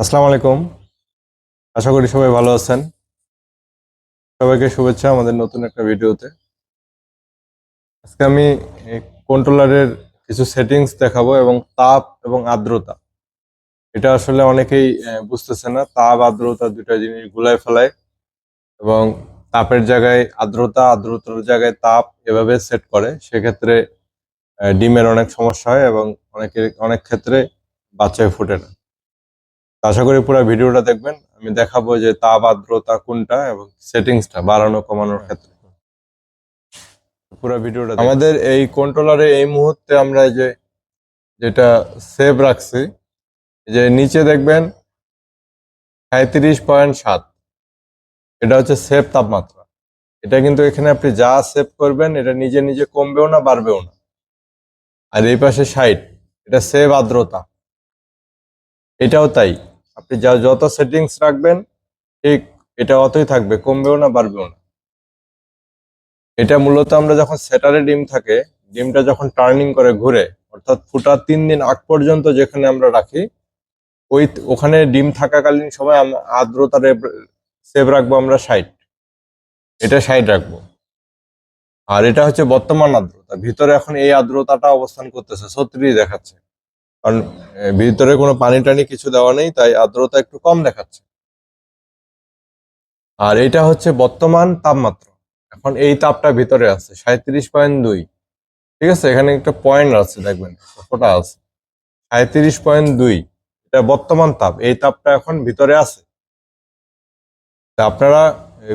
আসসালামু আলাইকুম। আশা করি সবাই ভালো আছেন। সবাইকে শুভেচ্ছা আমাদের নতুন একটা ভিডিওতে। আজকে আমি কন্ট্রোলারের কিছু সেটিংস দেখাবো এবং তাপ এবং আর্দ্রতা। এটা আসলে অনেকেই বুঝতেছে না। তাপ, আর্দ্রতা দুটা জিনিস গুলায় ফেলায় এবং তাপের জায়গায় আর্দ্রতা, আর্দ্রতার জায়গায় তাপ এভাবে সেট করে। সেক্ষেত্রে ডিমের অনেক সমস্যা হয় এবং অনেকের, অনেক ক্ষেত্রে বাচ্চায় ফোটে না। আশা করি পুরো ভিডিওটা দেখবেন। আমি দেখাবো যে তাপ আর্দ্রতা কোনটা এবং সেটিংসটা বাড়ানো, কমানোর ক্ষেত্রে। পুরো ভিডিওটা আমাদের এই কন্ট্রোলারে এই মুহূর্তে আমরা যে, যেটা সেভ রাখছি, যে নিচে দেখবেন সাঁত্রিশ পয়েন্ট সাত। এটা হচ্ছে সেভ তাপমাত্রা। এটা কিন্তু এখানে আপনি যা সেভ করবেন, এটা নিজে নিজে কমবেও না, বাড়বেও না। আর এই পাশে ষাট, এটা সেভ আর্দ্রতা। এটাও তাই। আপনি যা যত সেটিংস রাখবেন, ঠিক এটা অতই থাকবে, কমবেও না, বাড়বেও না। এটা মূলত আমরা যখন সেটারে ডিম থাকে, ডিমটা যখন টার্নিং করে ঘুরে, অর্থাৎ ফুটা তিন দিন আগ পর্যন্ত যেখানে আমরা রাখি, ওই ওখানে ডিম থাকাকালীন সময় আর্দ্রতা সেভ রাখব আমরা ষাট। এটা ষাট রাখব। আর এটা হচ্ছে বর্তমান আর্দ্রতা। ভিতরে এখন এই আর্দ্রতাটা অবস্থান করতেছে, ছত্রিশ দেখাচ্ছে। কারণ ভিতরে কোনো পানি টানি কিছু দেওয়া নেই, তাই আর্দ্রতা একটু কম দেখাচ্ছে। আর এটা হচ্ছে বর্তমান তাপমাত্রা। এখন এই তাপটা ভিতরে আছে সাঁত্রিশ পয়েন্ট দুই। ঠিক আছে? এখানে একটা পয়েন্ট আছে, দেখবেন ফোটা আছে? সাঁত্রিশ পয়েন্ট দুই। এটা বর্তমান তাপ, এই তাপটা এখন ভিতরে আছে। তা আপনারা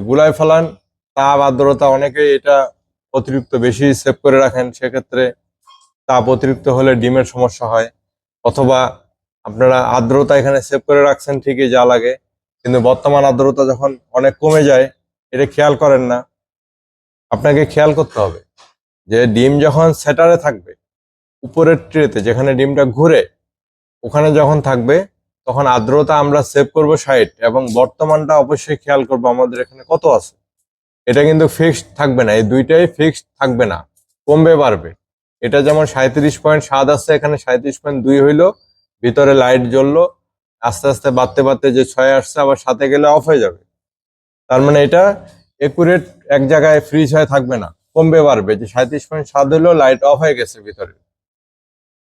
গুলায় ফেলান, তাপ, আর্দ্রতা অনেকে এটা অতিরিক্ত বেশি সেভ করে রাখেন, সেক্ষেত্রে তাপ অতিরিক্ত হলে ডিমের সমস্যা হয়। অথবা আপনারা আর্দ্রতা এখানে সেভ করে রাখছেন ঠিকই যা লাগে, কিন্তু বর্তমান আর্দ্রতা যখন অনেক কমে যায়, এটা খেয়াল করেন না। আপনাকে খেয়াল করতে হবে যে ডিম যখন সেটারে থাকবে, উপরের ট্রেতে যেখানে ডিমটা ঘুরে, ওখানে যখন থাকবে, তখন আর্দ্রতা আমরা সেভ করব ষাট এবং বর্তমানটা অবশ্যই খেয়াল করব আমাদের এখানে কত আছে। এটা কিন্তু ফিক্সড থাকবে না, এই দুইটাই ফিক্সড থাকবে না, কমবে বাড়বে। এটা যেমন সাঁত্রিশ পয়েন্ট সাত আসছে এখানে সাঁত্রিশ পয়েন্ট দুই হইল, ভিতরে লাইট জ্বললো, আস্তে আস্তে বাড়তে বাড়তে যে ছয় আসছে, আবার সাথে গেলে অফ হয়ে যাবে। তার মানে এটা একুরেট এক জায়গায় ফ্রিজ হয়ে থাকবে না, কমবে, বাড়বে। যে সাঁত্রিশ পয়েন্ট সাত হইল লাইট অফ হয়ে গেছে ভিতরে।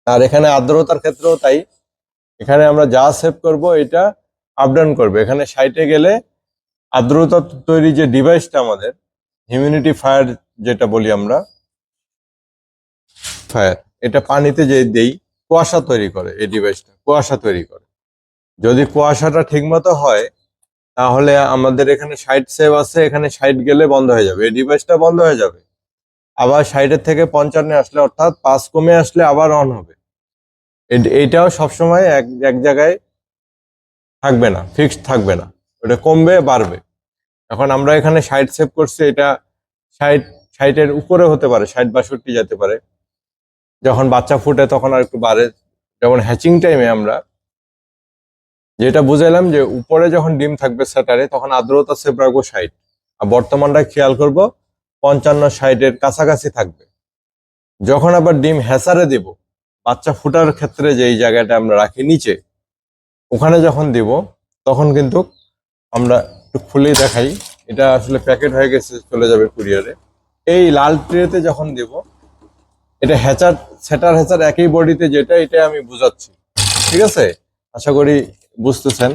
আর এখানে আর্দ্রতার ক্ষেত্রেও তাই। এখানে আমরা যা সেভ করব, এটা আপ ডাউন করবে। এখানে সাইটে গেলে আর্দ্রতা তৈরি যে ডিভাইসটা আমাদের হিউমিনিটি ফায়ার যেটা বলি আমরা ফায়ার এটা পানিতে যে দেই, কুয়াশা তৈরি করে এই ডিভাইসটা কুয়াশা তৈরি করে। যদি কুয়াশাটা ঠিকমতো হয়, তাহলে আমাদের এখানে সাইড সেভ আছে, এখানে সাইড গেলে বন্ধ হয়ে যাবে। এই ডিভাইসটা বন্ধ হয়ে যাবে। আবার সাইডের থেকে পঞ্চান্ন আসলে, অর্থাৎ পাঁচ কমে আসলে আবার অন হবে। এইটাও সবসময় এক এক জায়গায় থাকবে না ফিক্সড থাকবে না। ওটা কমবে, বাড়বে। এখন আমরা এখানে সাইড সেভ করছি, এটা সাইড সাইটের উপরে হতে পারে ষাট বাষট্টি যেতে পারে। যখন বাচ্চা ফুটে তখন আর একটু বাড়ে। যেমন হ্যাচিং টাইমে আমরা যেটা বুঝাইলাম যে উপরে যখন ডিম থাকবে স্যাটারে, তখন আর্দ্রতা রাখব ষাট। আর বর্তমানটা খেয়াল করব, পঞ্চান্ন ষাটের কাছাকাছি থাকবে। যখন আবার ডিম হ্যাসারে দিব, বাচ্চা ফুটার ক্ষেত্রে যে এই জায়গাটা আমরা রাখি নিচে, ওখানে যখন দিব, তখন কিন্তু আমরা একটু খুলেই দেখাই। এটা আসলে প্যাকেট হয়ে গেছে, চলে যাবে কুরিয়ারে। এই লাল ট্রেতে যখন দিব এটা হ্যাচার, সেটার হ্যাচার একই বডিতে যেটা এটা আমি বুঝাচ্ছি। ঠিক আছে? আশা করি বুঝতেছেন।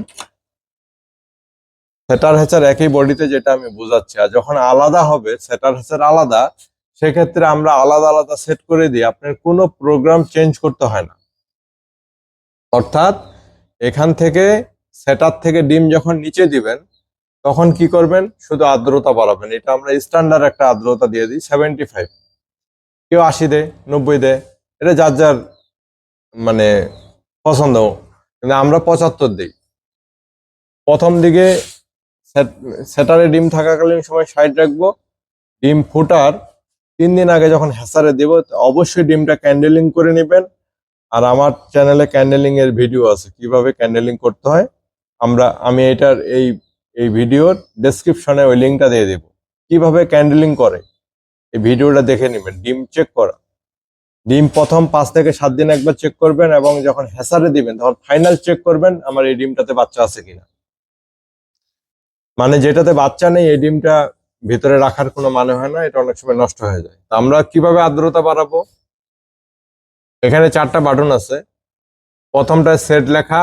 সেটার হ্যাচার একই বডিতে যেটা আমি বুঝাচ্ছি। আর যখন আলাদা হবে, সেটার হ্যাচার আলাদা, সেক্ষেত্রে আমরা আলাদা আলাদা সেট করে দিই। আপনার কোনো প্রোগ্রাম চেঞ্জ করতে হয় না। অর্থাৎ, এখান থেকে, সেটার থেকে ডিম যখন নিচে দিবেন, তখন কি করবেন? শুধু আর্দ্রতা বাড়াবেন। এটা আমরা স্ট্যান্ডার্ড একটা আর্দ্রতা দিয়ে দিই সেভেন্টি ফাইভ কেউ আশি দেয়, নব্বই দেয়, এটা যার যার মানে পছন্দ। কিন্তু আমরা পঁচাত্তর দিই। প্রথম দিকে সেট- সেটারে ডিম থাকাকালীন সময় সাইড রাখব। ডিম ফুটার তিন দিন আগে যখন হ্যাসারে দেব অবশ্যই ডিমটা ক্যান্ডেলিং করে নেবেন। আর আমার চ্যানেলে ক্যান্ডেলিং এর ভিডিও আছে, কীভাবে ক্যান্ডেলিং করতে হয়। আমরা, আমি এটার এই এই ভিডিওর ডেসক্রিপশনে ওই লিঙ্কটা দিয়ে দেব। কীভাবে ক্যান্ডেলিং করে? এই ভিডিওটা দেখে নেবেন, ডিম চেক করা। ডিম প্রথম পাঁচ থেকে সাত দিন একবার চেক করবেন এবং যখন হেসারে দিবেন, তখন ফাইনাল চেক করবেন আমার এই ডিমটাতে বাচ্চা আছে কিনা। মানে যেটাতে বাচ্চা নেই, এই ডিমটা ভিতরে রাখার কোনো মানে হয় না, এটা অনেক সময় নষ্ট হয়ে যায়। তো আমরা কীভাবে আর্দ্রতা বাড়াবো? এখানে চারটা বাটন আছে। প্রথমটা সেট লেখা,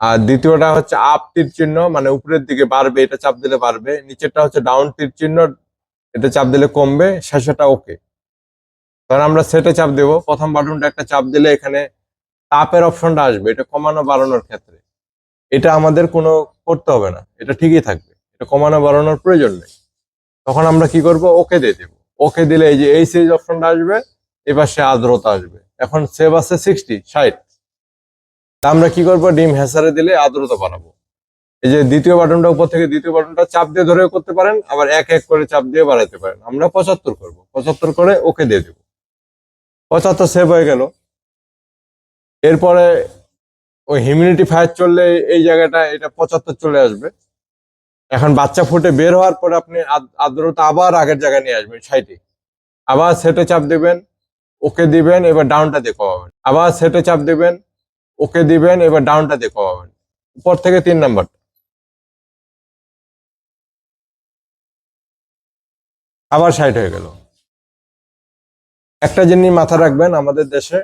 আর দ্বিতীয়টা হচ্ছে আপ তীর চিহ্ন মানে উপরের দিকে বাড়বে, এটা চাপ দিলে বাড়বে। নিচেরটা হচ্ছে ডাউন তীর চিহ্ন এটা চাপ দিলে কমবে শেষেটা ওকে তখন আমরা সেটে চাপ দেব, প্রথম বাটনটা একটা চাপ দিলে এখানে তাপের অপশনটা আসবে, এটা কমানো বাড়ানোর ক্ষেত্রে। এটা আমাদের কোনো করতে হবে না, এটা ঠিকই থাকবে, এটা কমানো বাড়ানোর প্রয়োজন নেই। তখন আমরা কি করব? ওকে দিয়ে দেবো। ওকে দিলে এই যে এই সিরিজ অপশনটা আসবে এবার সে আর্দ্রতা আসবে। এখন সেভ আছে সিক্সটি ষাট। আমরা কি করব? ডিম হেসারে দিলে আর্দ্রতা বাড়াবো। এই যে দ্বিতীয় বাটনটা উপর থেকে দ্বিতীয় বাটনটা চাপ দিয়ে ধরেও করতে পারেন, আবার এক এক করে চাপ দিয়ে বাড়াতে পারেন। আমরা পঁচাত্তর করব। পঁচাত্তর করে ওকে দিয়ে দেবো। পঁচাত্তর সেভ হয়ে গেল। এরপরে ওই হিউমিডিটি ফায়ার চললে এই জায়গাটা, এটা পঁচাত্তর চলে আসবে। এখন বাচ্চা ফুটে বের হওয়ার পরে আপনি আর্দ্রতা আবার আগের জায়গায় নিয়ে আসবেন সাইডে আবার সেটে চাপ দিবেন, ওকে দিবেন, এবার ডাউনটা দিয়ে কমাবেন। আবার সেটে চাপ দিবেন, ওকে দিবেন, এবার ডাউনটা দিয়ে কমাবেন। উপর থেকে তিন নাম্বার আবার সাইড হয়ে গেল। একটা জিনিস মাথা রাখবেন, আমাদের দেশে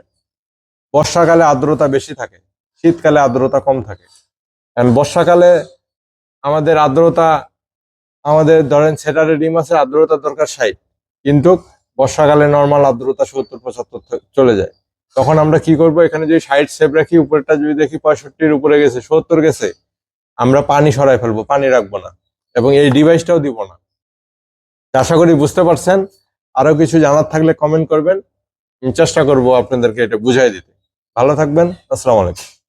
বর্ষাকালে আর্দ্রতা বেশি থাকে, শীতকালে আর্দ্রতা কম থাকে। কারণ বর্ষাকালে আমাদের আর্দ্রতা, আমাদের ধরেন সেটারে ডিম আছে আর্দ্রতা দরকার ষাট। কিন্তু বর্ষাকালে নর্মাল আর্দ্রতা সত্তর, পঁচাত্তর চলে যায়। তখন আমরা কি করব? এখানে যদি ষাট সেভ রাখি উপরটা যদি দেখি পঁয়ষট্টির উপরে গেছে, সত্তর গেছে, আমরা পানি সরাই ফেলব, পানি রাখব না। এবং এই ডিভাইসটাও দিব না। আশা করি বুঝতে পারছেন। আরও কিছু জানার থাকলে কমেন্ট করবেন। চেষ্টা করব আপনাদেরকে এটা বুঝাই দিতে। ভালো থাকবেন। আসসালামু আলাইকুম।